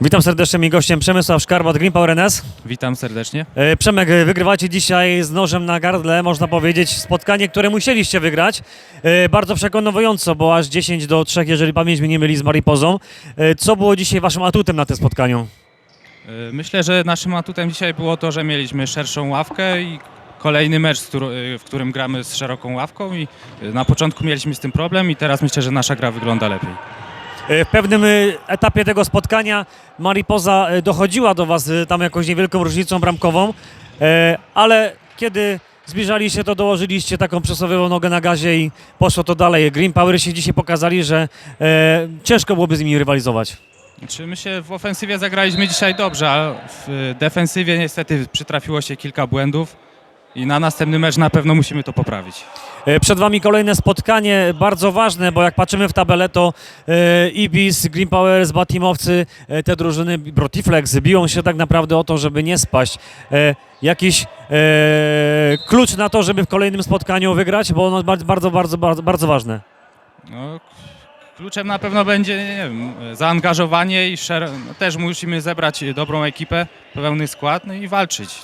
Witam serdecznie, mi gościem Przemysław Szkarbat, Green Power NS. Witam serdecznie. E, Przemek, e, wygrywacie dzisiaj z nożem na gardle, można powiedzieć, spotkanie, które musieliście wygrać. E, Bardzo przekonująco, bo aż 10 do 3, jeżeli pamięć mnie nie myli z Maripozą. E, Co było dzisiaj waszym atutem na tym spotkaniu? Y, Myślę, że naszym atutem dzisiaj było to, że mieliśmy szerszą ławkę i kolejny mecz, z y, w którym gramy z szeroką ławką i y, na początku mieliśmy z tym problem i teraz myślę, że nasza gra wygląda lepiej. E, W pewnym e, etapie tego spotkania Maripoza e, dochodziła do was tam jakąś niewielką różnicą bramkową, ale kiedy zbliżali się, to dołożyliście taką przysłowiową nogę na gazie i poszło to dalej. Green Power się dzisiaj pokazali, że ciężko byłoby z nimi rywalizować. Czy my się w ofensywie zagraliśmy dzisiaj dobrze, a w defensywie niestety przytrafiło się kilka błędów i na następny mecz na pewno musimy to poprawić. E, Przed Wami kolejne spotkanie, bardzo ważne, bo jak patrzymy w tabelę, to e, Ibis, Green Power, Batimowcy, e, te drużyny, Brotiflex biją się tak naprawdę o to, żeby nie spaść. Jakiś klucz na to, żeby w kolejnym spotkaniu wygrać, bo ono jest bardzo, bardzo, bardzo, bardzo, ważne. No, kluczem na pewno będzie wiem, zaangażowanie i też musimy zebrać dobrą ekipę, pełny skład no i walczyć.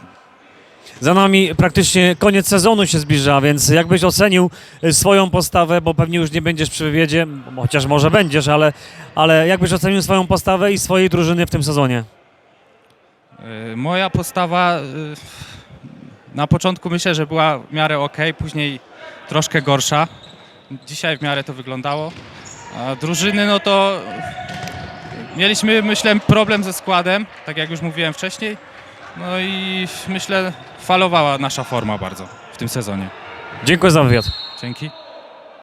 Za nami praktycznie koniec sezonu się zbliża, więc jakbyś ocenił e, swoją postawę, bo pewnie już nie będziesz przy wywiedzie, chociaż może będziesz, ale, ale jakbyś ocenił swoją postawę i swojej drużyny w tym sezonie? Y, Moja postawa y, na początku myślę, że była w miarę ok, później troszkę gorsza. Dzisiaj w miarę to wyglądało. A drużyny, no to mieliśmy, myślę, problem ze składem, tak jak już mówiłem wcześniej. No i myślę, falowała nasza forma bardzo w tym sezonie. Dziękuję za wywiad. Dzięki.